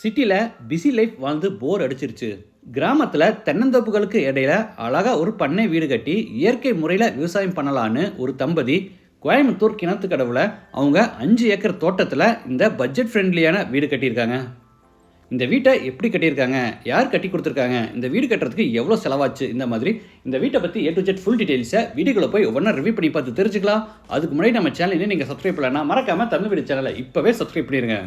சிட்டியில் busy life வாழ்ந்து போர் அடிச்சிருச்சு. கிராமத்தில் தென்னந்தோப்புகளுக்கு இடையில அழகாக ஒரு பண்ணை வீடு கட்டி இயற்கை முறையில் விவசாயம் பண்ணலான்னு ஒரு தம்பதி கோயம்புத்தூர் கிணத்து கடவுல அவங்க அஞ்சு ஏக்கர் தோட்டத்தில் இந்த பட்ஜெட் ஃப்ரெண்ட்லியான வீடு கட்டியிருக்காங்க. இந்த வீட்டை எப்படி கட்டியிருக்காங்க? யார் கட்டி கொடுத்துருக்காங்க? இந்த வீடு கட்டுறதுக்கு எவ்வளோ செலவாச்சு? இந்த மாதிரி இந்த வீட்டை பற்றி ஏ டு ஜெட் ஃபுல் டீட்டெயில்ஸை வீடியோக்குள்ள போய் ஒவ்வொன்றா ரிவ்யூ பண்ணி பார்த்து தெரிஞ்சுக்கலாம். அதுக்கு முன்னாடி நம்ம சேனல் நீங்கள் சப்ஸ்கிரைப் பண்ணலன்னா மறக்காமல் தமிழ் வீடு சேனலை இப்போவே சப்ஸ்கிரைப் பண்ணிடுங்க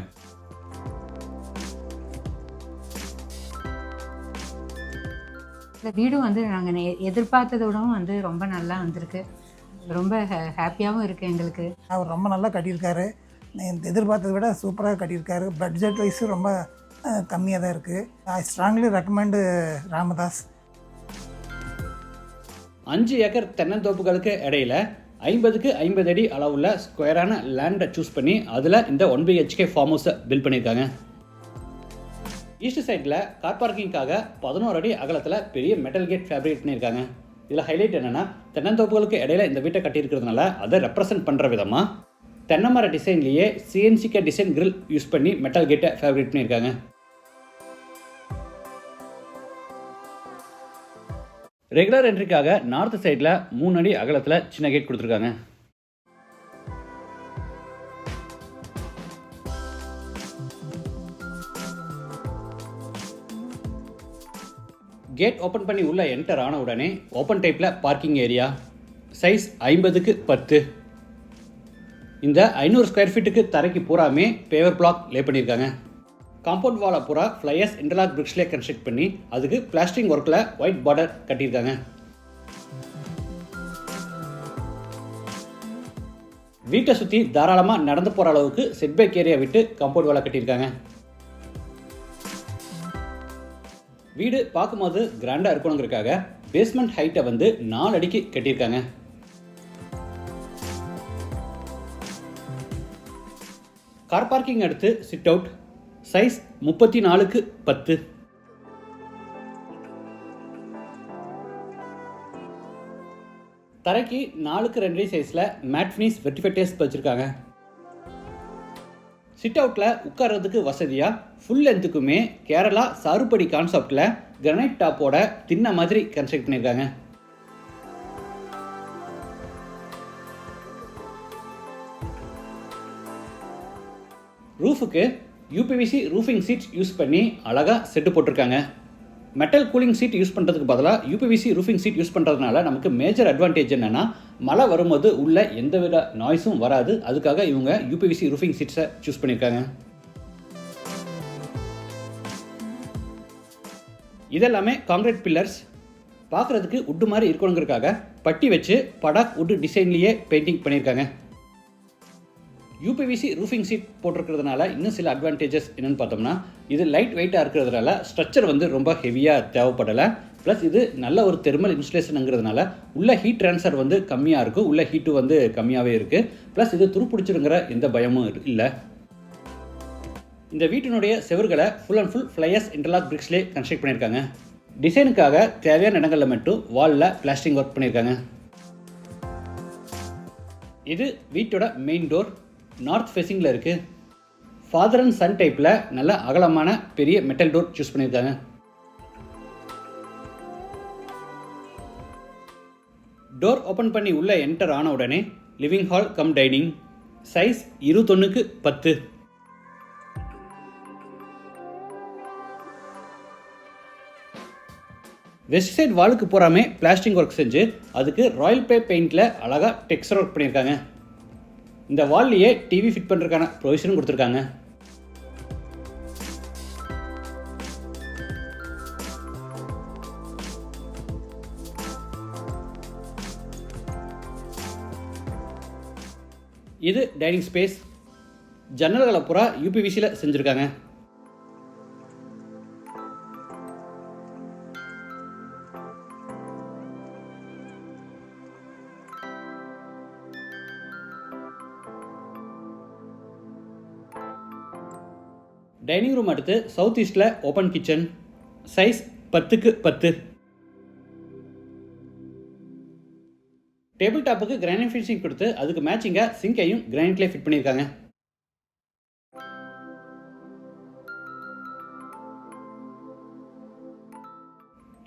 வீடும் வந்து நாங்கள் எதிர்பார்த்ததை விடவும் வந்து ரொம்ப நல்லா வந்திருக்கு. ரொம்ப ஹாப்பியாகவும் இருக்குது எங்களுக்கு. அவர் ரொம்ப நல்லா கட்டியிருக்காரு. நான் எதிர்பார்த்ததை விட சூப்பராக கட்டியிருக்காரு. பட்ஜெட் வைஸு ரொம்ப கம்மியாக தான் இருக்குது ஐ ஸ்ட்ராங்லி ரெக்கமெண்டு ராமதாஸ். அஞ்சு ஏக்கர் தென்னந்தோப்புகளுக்கு இடையில ஐம்பதுக்கு ஐம்பது அடி அளவுள்ள ஸ்கொயரான லேண்டை சூஸ் பண்ணி அதில் இந்த ஒன் பை ஹெச்கே ஃபார்ம் ஹவுஸை பில்ட் பண்ணியிருக்காங்க. ஈஸ்ட் சைடில் கார் பார்க்கிங்காக பதினோரு அடி அகலத்தில் பெரிய மெட்டல் கேட் ஃபேப்ரிகேட் பண்ணியிருக்காங்க. இதில் ஹைலைட் என்னென்னா தென்னந்தோப்புகளுக்கு இடையில இந்த வீட்டை கட்டியிருக்கிறதுனால அதை ரெப்ரசன்ட் பண்ணுற விதமாக தென்னை மர டிசைன்லேயே சிஎன்சிகே டிசைன் கிரில் யூஸ் பண்ணி மெட்டல் கேட்டை ஃபேப்ரிகேட் பண்ணியிருக்காங்க. ரெகுலர் என்ட்ரிக்காக நார்த் சைடில் மூணு அடி அகலத்தில் சின்ன கேட் கொடுத்துருக்காங்க. கேட் ஓப்பன் பண்ணி உள்ள என்டர் ஆன உடனே ஓப்பன் டைப்பில் பார்க்கிங் ஏரியா சைஸ் ஐம்பதுக்கு பத்து. இந்த ஐநூறு ஸ்கொயர் ஃபீட்டுக்கு தரைக்கு பூராமே பேவர் பிளாக் லே பண்ணியிருக்காங்க காம்பவுண்ட் வாலை பூரா ஃப்ளையர்ஸ் இன்டர்லாக் பிரிக்ஸ்லேயே கன்ஸ்ட்ரக்ட் பண்ணி அதுக்கு பிளாஸ்டிங் ஒர்க்கில் ஒயிட் பார்டர் கட்டியிருக்காங்க. வீட்டை சுற்றி தாராளமாக நடந்து போகிற அளவுக்கு செட்பேக் ஏரியா விட்டு காம்பவுண்ட் வாலை கட்டியிருக்காங்க. வீடு பார்க்கும்போது கிராண்டாக இருக்கணுங்கிறதுக்காக பேஸ்மெண்ட் ஹைட்டை வந்து நாலு அடிக்கு கட்டியிருக்காங்க. கார் பார்க்கிங் அடுத்து சிட் அவுட் சைஸ் முப்பத்தி நாலுக்கு பத்து. தரைக்கு நாலுக்கு ரெண்டு சைஸில் மேட் ஃபினிஷ் வச்சுருக்காங்க. சிட் அவுட்டில் உட்கார்றதுக்கு வசதியாக ஃபுல் லென்த்துக்குமே கேரளா சாறுபடி கான்செப்டில் கிரனைட் டாப்போட தின்ன மாதிரி கன்ஸ்ட்ரக்ட் பண்ணியிருக்காங்க. ரூஃபுக்கு யூபிவிசி ரூஃபிங் சீட் யூஸ் பண்ணி அழகாக செட்டு போட்டிருக்காங்க. மெட்டல் கூலிங் சீட் யூஸ் பண்ணுறதுக்கு பதிலாக யூபிவிசி ரூஃபிங் சீட் யூஸ் பண்ணுறதுனால நமக்கு மேஜர் அட்வான்டேஜ் என்னென்னா மழை வரும்போது உள்ள எந்தவித நாய்ஸும் வராது. அதுக்காக இவங்க யூபிவிசி ரூஃபிங் சீட்ஸை சூஸ் பண்ணியிருக்காங்க இதெல்லாமே காங்கிரீட் பில்லர்ஸ் பார்க்குறதுக்கு உட்டு மாதிரி இருக்கணுங்கிறதுக்காக பட்டி வச்சு படாக் உட்டு டிசைன்லேயே பெயிண்டிங் பண்ணியிருக்காங்க யூபிவிசி ரூஃபிங் சீட் போட்டிருக்கிறதுனால இன்னும் சில அட்வான்டேஜஸ் என்னென்னு பார்த்தோம்னா இது லைட் வெயிட்டாக இருக்கிறதுனால ஸ்ட்ரக்சர் வந்து ரொம்ப ஹெவியாக தேவைப்படலை. ப்ளஸ் இது நல்ல ஒரு தெர்மல் இன்சுலேஷனுங்கிறதுனால உள்ள ஹீட் ட்ரான்ஸ்ஃபர் வந்து கம்மியாக இருக்கும் உள்ள ஹீட்டு வந்து கம்மியாகவே இருக்குது ப்ளஸ் இது துருப்பிடிச்சிருங்கிற எந்த பயமும் இல்லை. இந்த வீட்டினுடைய செவர்களை full and full fly ash interlock பிரிக்ஸ்லேயே construct பண்ணியிருக்காங்க. டிசைனுக்காக தேவையான இடங்களில் மட்டும் வாலில் பிளாஸ்டிங் ஒர்க் பண்ணியிருக்காங்க. இது வீட்டோட மெயின் டோர் நார்த் ஃபேஸிங்கில் இருக்குது ஃபாதர் அண்ட் சன் டைப்பில் நல்ல அகலமான பெரிய மெட்டல் டோர் சூஸ் பண்ணியிருக்காங்க. டோர் ஓப்பன் பண்ணி உள்ளே என்டர் ஆன உடனே living hall cum dining size இருபத்தொன்னுக்கு பத்து. வெஸ்ட் சைட் வாலுக்கு போகாமே பிளாஸ்டிக் ஒர்க் செஞ்சு அதுக்கு ராயல் பே பெயிண்டில் அழகாக டெக்ஸ்டர் ஒர்க் பண்ணியிருக்காங்க. இந்த வால்லையே டிவி ஃபிட் பண்ணுறதுக்கான ப்ரொவிஷனும் கொடுத்துருக்காங்க. இது டைனிங் ஸ்பேஸ் ஜன்னல்களை பூரா யூபிவிசியில் செஞ்சுருக்காங்க. டைனிங் ரூம் அடுத்து சவுத் ஈஸ்டில் ஓப்பன் கிச்சன் சைஸ் பத்துக்கு பத்து. டேபிள் டாப்புக்கு கிரானைட் ஃபினிஷிங் கொடுத்து அதுக்கு மேட்சிங்காக சிங்கையும் கிரானைட்லேயே ஃபிட் பண்ணியிருக்காங்க.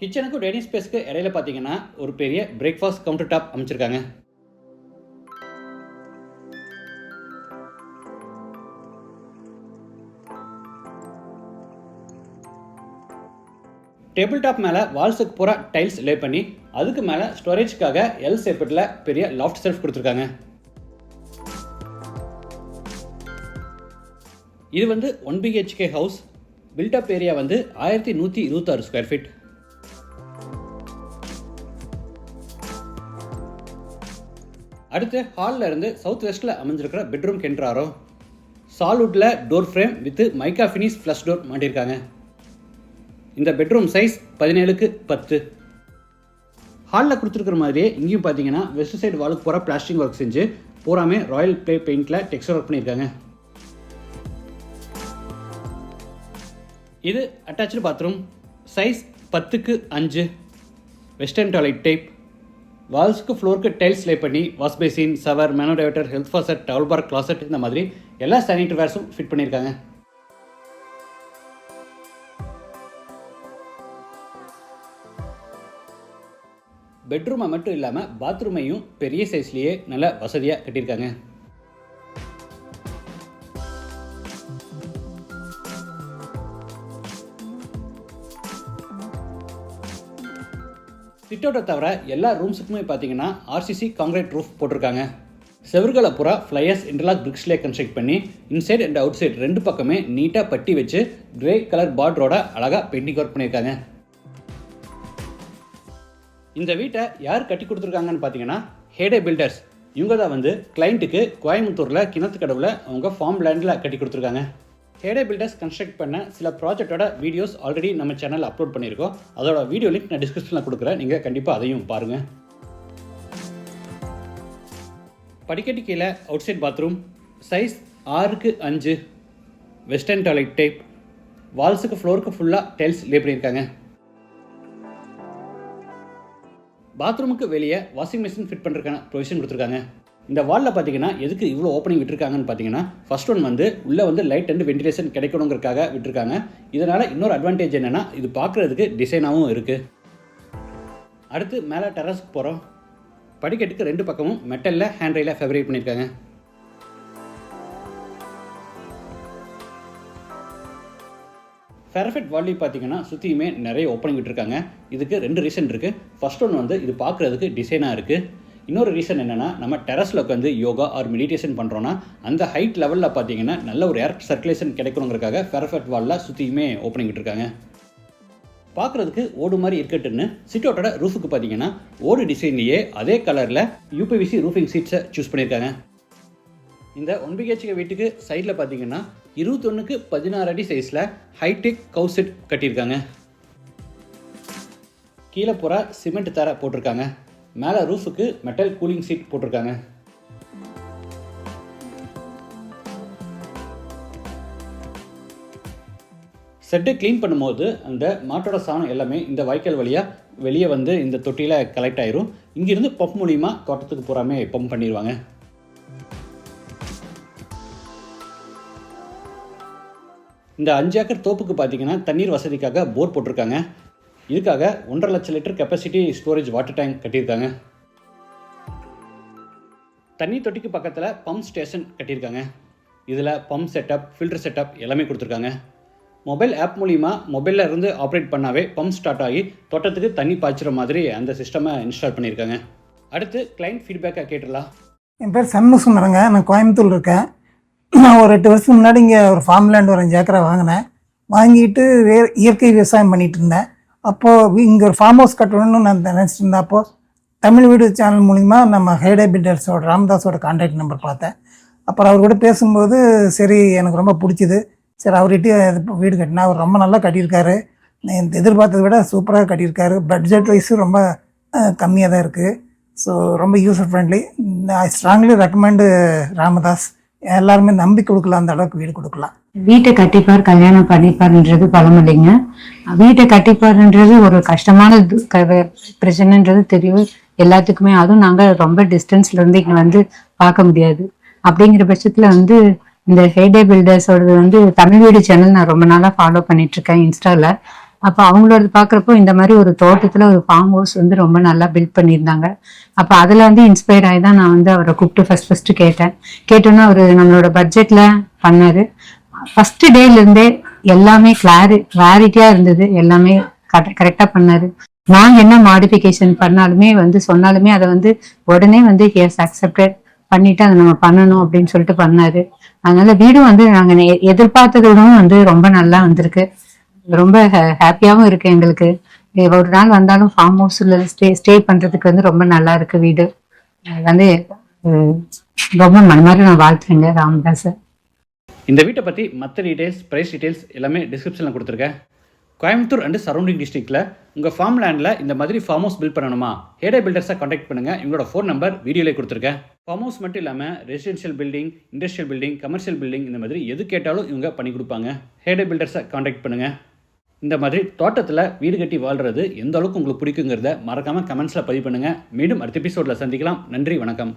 கிச்சனுக்கும் டைனிங் ஸ்பேஸ்க்கு இடையில பார்த்தீங்கன்னா ஒரு பெரிய பிரேக்ஃபாஸ்ட் கவுண்டர் டாப் அமைச்சிருக்காங்க. டேபிள் டாப் மேலே வால்ஸுக்கு பூரா டைல்ஸ் லே பண்ணி அதுக்கு மேலே ஸ்டோரேஜ்க்காக எல் சேப்பட்டில் பெரிய லாஃப்ட் செல்ஃப் கொடுத்துருக்காங்க. இது வந்து one BHK house built up area வந்து ஆயிரத்தி நூற்றி இருபத்தாறு ஸ்கொயர் ஃபீட் அடுத்து ஹாலில் இருந்து சவுத் வெஸ்ட்டில் அமைஞ்சிருக்கிற பெட்ரூம் கென்றாரோ சால்வுட்டில் door frame with mica finish flush door மாட்டியிருக்காங்க. இந்த பெட்ரூம் சைஸ் பதினேழுக்கு பத்து. ஹாலில் கொடுத்துருக்குற மாதிரியே இங்கேயும் பார்த்தீங்கன்னா வெஸ்ட் சைடு வாலுக்கு போகிற பிளாஸ்டிக் ஒர்க் செஞ்சு பூராமே ராயல் ப்ளே பெயிண்டில் டெக்ஸ்டர் ஒர்க் பண்ணியிருக்காங்க. இது அட்டாச்சு பாத்ரூம் சைஸ் பத்துக்கு அஞ்சு. வெஸ்டர்ன் டாய்லெட் டைப் வால்ஸ்க்கு ஃப்ளோருக்கு டைல்ஸ் லே பண்ணி wash basin shower மேனோடைவட்டர் health faucet towel bar closet இந்த மாதிரி எல்லா சானிட்டரி வேர்ஸும் ஃபிட் பண்ணியிருக்காங்க. பெட்ரூமை மட்டும் இல்லாமல் பாத்ரூமையும் பெரிய சைஸ்லேயே நல்ல வசதியாக கட்டியிருக்காங்க. சிட்டோட்டை தவிர எல்லா ரூம்ஸுக்குமே பார்த்தீங்கன்னா ஆர்சிசி காங்கிரீட் ரூஃப் போட்டிருக்காங்க. செவர்களை பூரா ஃப்ளையர்ஸ் இன்டர்லாக் பிரிக்ஸ்லே கன்ஸ்ட்ரக்ட் பண்ணி இன்சைட் அண்ட் அவுட் சைட் ரெண்டு பக்கமே நீட்டாக பட்டி வச்சு கிரே கலர் பார்டரோட அழகாக பெயிண்டிங் ஒர்க் பண்ணியிருக்காங்க. இந்த வீட்டை யார் கட்டி கொடுத்துருக்காங்கன்னு பார்த்தீங்கன்னா ஹேடே பில்டர்ஸ் இவங்க தான் வந்து கிளைண்ட்டுக்கு கோயம்புத்தூரில் கிணத்து கடவுல அவங்க ஃபார்ம் லேண்டில் கட்டி கொடுத்துருக்காங்க. ஹேடே பில்டர்ஸ் கன்ஸ்ட்ரக்ட் பண்ண சில ப்ராஜெக்டோட வீடியோஸ் ஆல்ரெடி நம்ம சேனல் அப்லோட் பண்ணியிருக்கோம். அதோட வீடியோ லிங்க் நான் டிஸ்கிரிப்ஷனில் கொடுக்குறேன். நீங்கள் கண்டிப்பாக அதையும் பாருங்கள் படிக்கட்டு கீழே அவுட் சைட் பாத்ரூம் சைஸ் ஆறுக்கு அஞ்சு வெஸ்டர்ன் டாய்லெட் டைப் வால்ஸுக்கு ஃப்ளோருக்கு ஃபுல்லாக டைல்ஸ் லே பண்ணியிருக்காங்க. பாத்ரூமுக்கு வெளியே வாஷிங் மிஷின் ஃபிட் பண்ணுறதுக்கான ப்ரொவிஷன் கொடுத்துருக்காங்க. இந்த வாலில் பார்த்தீங்கன்னா எதுக்கு இவ்வளோ ஓப்பனிங் விட்டுருக்காங்கன்னு பார்த்தீங்கன்னா ஃபர்ஸ்ட் ஒன் வந்து உள்ளே வந்து லைட் அண்ட் வென்டிலேஷன் கிடைக்கணுங்கிறதுக்காக விட்டுருக்காங்க. இதனால் இன்னொரு அட்வான்டேஜ் என்னென்னா இது பார்க்குறதுக்கு டிசைனாகவும் இருக்குது அடுத்து மேலே டெரஸ்க்கு போகிறோம் படிக்கட்டுக்கு ரெண்டு பக்கமும் மெட்டலில் ஹேண்ட் ரெயில ஃபேப்ரிக் பண்ணியிருக்காங்க. பெர்ஃபெக்ட் வாலி பார்த்தீங்கன்னா சுற்றியுமே நிறைய ஓப்பனிங் விட்டுருக்காங்க. இதுக்கு ரெண்டு ரீசன் இருக்குது ஃபர்ஸ்ட் ஒன் வந்து இது பார்க்குறதுக்கு டிசைனாக இருக்குது இன்னொரு ரீசன் என்னென்னா நம்ம டெரஸில் உட்காந்து யோகா ஆர் மெடிடேஷன் பண்ணுறோன்னா அந்த ஹைட் லெவலில் பார்த்தீங்கன்னா நல்ல ஒரு ஏர் சர்க்குலேஷன் கிடைக்கணுங்கிறக்காக ஃபெரஃபெட் வாலில் சுற்றியுமே ஓப்பனிங் விட்டுருக்காங்க. பார்க்குறதுக்கு ஓடு மாதிரி இருக்கட்டுன்னு சிட்டோட்டோட ரூஃபுக்கு பார்த்தீங்கன்னா ஓடு டிசைன்லேயே அதே கலரில் யூபிவிசி ரூஃபிங் சீட்ஸை சூஸ் பண்ணியிருக்காங்க இந்த ஒன் பிஹெச்கே வீட்டுக்கு சைடில் பார்த்தீங்கன்னா இருபத்தொன்றுக்கு பதினாறு அடி சைஸில் ஹைடெக் கவு செட் கட்டியிருக்காங்க. கீழே பூரா சிமெண்ட் தர போட்டிருக்காங்க. மேலே ரூஃபுக்கு மெட்டல் கூலிங் சீட் போட்டிருக்காங்க. செட்டை க்ளீன் பண்ணும்போது அந்த மாட்டோட சாணம் எல்லாமே இந்த வாய்க்கால் வழியாக வெளியே வந்து இந்த தொட்டியில் கலெக்ட் ஆயிரும். இங்கிருந்து பம்ப் மூலிமா தோட்டத்துக்கு பூராமே பம்ப் பண்ணிடுவாங்க இந்த அஞ்சு ஏக்கர் தோப்புக்கு பார்த்தீங்கன்னா தண்ணீர் வசதிக்காக போர் போட்டிருக்காங்க. இதுக்காக ஒன்றரை லட்சம் litre capacity storage water tank கட்டியிருக்காங்க. தண்ணி தொட்டிக்கு பக்கத்தில் பம்ப் ஸ்டேஷன் கட்டியிருக்காங்க. இதில் பம்ப் செட்டப் ஃபில்டர் செட்டப் எல்லாமே கொடுத்துருக்காங்க. மொபைல் ஆப் மூலிமா மொபைலில் இருந்து ஆப்ரேட் பண்ணாவே பம்ப் ஸ்டார்ட் ஆகி தோட்டத்துக்கு தண்ணி பாய்ச்சுற மாதிரி அந்த சிஸ்டமை இன்ஸ்டால் பண்ணியிருக்காங்க. அடுத்து கிளைண்ட் ஃபீட்பேக்காக கேட்டுடலாம். என் பேர் சண்முகசுந்தரங்க நான் கோயம்புத்தூர் இருக்கேன். நான் ஒரு எட்டு வருஷத்துக்கு முன்னாடி இங்கே ஒரு ஃபார்ம் லேண்ட் ஒரு அஞ்சு ஏக்கரை வாங்கினேன். வாங்கிட்டு வே இயற்கை விவசாயம் பண்ணிட்டு இருந்தேன். அப்போது இங்கே ஒரு ஃபார்ம் ஹவுஸ் கட்டணும்னு நான் நினச்சிட்டு இருந்தேன். அப்போது தமிழ் வீடு சேனல் மூலிமா நம்ம ஹைடே பில்டர்ஸோட ராமதாஸோட கான்டாக்ட் நம்பர் பார்த்தேன். அப்புறம் அவர் கூட பேசும்போது சரி எனக்கு ரொம்ப பிடிச்சிது. சரி அவர்கிட்டயே வீடு கட்டினா அவர் ரொம்ப நல்லா கட்டியிருக்காரு. நான் எதிர்பார்த்ததை விட சூப்பராக கட்டியிருக்காரு. பட்ஜெட் வைஸும் ரொம்ப கம்மியாக தான் இருக்குது ஸோ ரொம்ப user friendly I strongly recommend Ramadas. எல்லாருமே நம்பி கொடுக்கலாம் அந்த அளவுக்கு வீடு கொடுக்கலாம். வீட்டை கட்டிப்பார் கல்யாணம் பண்ணிப்பாருன்றது இல்லைங்க. வீட்டை கட்டிப்பார்ன்றது ஒரு கஷ்டமான பிரச்சனைன்றது தெரியும் எல்லாத்துக்குமே. அதுவும் நாங்கள் ரொம்ப டிஸ்டன்ஸ்ல இருந்து இங்கே வந்து பார்க்க முடியாது. அப்படிங்கிற பட்சத்தில் வந்து இந்த ஹேடே பில்டர்ஸோடது வந்து தமிழ் வீடு சேனல் நான் ரொம்ப நாளாக ஃபாலோ பண்ணிட்டு இருக்கேன் இன்ஸ்டாவில் அப்போ அவங்களோட பார்க்குறப்போ இந்த மாதிரி ஒரு தோட்டத்தில் ஒரு ஃபார்ம் ஹவுஸ் வந்து ரொம்ப நல்லா பில்ட் பண்ணியிருந்தாங்க. அப்போ அதில் வந்து இன்ஸ்பயர் ஆகி தான் நான் வந்து அவரை கூப்பிட்டு ஃபஸ்ட் ஃபஸ்ட்டு கேட்டேன். கேட்டோன்னா அவர் நம்மளோட பட்ஜெட்டில் பண்ணார். ஃபஸ்ட்டு டேலேருந்தே எல்லாமே கிளாரி கிளாரிட்டியாக இருந்தது. எல்லாமே கரெக்டாக பண்ணார். நாங்கள் என்ன மாடிஃபிகேஷன் பண்ணாலுமே வந்து சொன்னாலுமே அதை வந்து உடனே வந்து ஹியர்ஸ் அக்செப்டட் பண்ணிட்டு அதை நம்ம பண்ணணும் அப்படின்னு சொல்லிட்டு பண்ணாரு. அதனால வீடும் வந்து நாங்கள் எதிர்பார்த்ததை வந்து ரொம்ப நல்லா வந்திருக்கு. ரொம்ப ஹாப்பியாகவும் இருக்கு எங்களுக்கு. ஒரு நாள் வந்தாலும் ஃபார்ம் ஹவுஸ்ல ஸ்டே ஸ்டே பண்ணுறதுக்கு வந்து ரொம்ப நல்லா இருக்கு வீடு. வந்து அஹ், ரொம்ப மனமாரி நான் வாழ்த்துறேங்க ராமதாஸ் இந்த வீட்டை பற்றி மற்ற டீடைல்ஸ் ப்ரைஸ் டீடைல்ஸ் எல்லாமே டிஸ்கிரிப்ஷனில் கொடுத்துருக்கேன். கோயம்புத்தூர் அண்ட் சரௌண்டிங் டிஸ்ட்ரிக்ட்டில் உங்கள் ஃபார்ம் லேண்டில் இந்த மாதிரி ஃபார்ம் ஹவுஸ் பில்ட் பண்ணணுமா? ஹேடே பில்டர்ஸை காண்டாக்ட் பண்ணுங்கள் இவங்களோட ஃபோன் நம்பர் வீடியோலே கொடுத்துருக்கேன். ஃபார்ம் ஹவுஸ் மட்டும் இல்லாமல் residential building industrial building commercial building இந்த மாதிரி எது கேட்டாலும் இவங்க பண்ணி கொடுப்பாங்க. ஹேடே பில்டர்ஸை காண்டாக்ட் பண்ணுங்கள் இந்த மாதிரி தோட்டத்தில் வீடு கட்டி வாழ்கிறது எந்த அளவுக்கு உங்களுக்கு பிடிக்குங்கிறத மறக்காமல் கமெண்ட்ஸில் பதிவு பண்ணுங்கள் மீண்டும் அடுத்த எபிசோடில் சந்திக்கலாம். நன்றி வணக்கம்.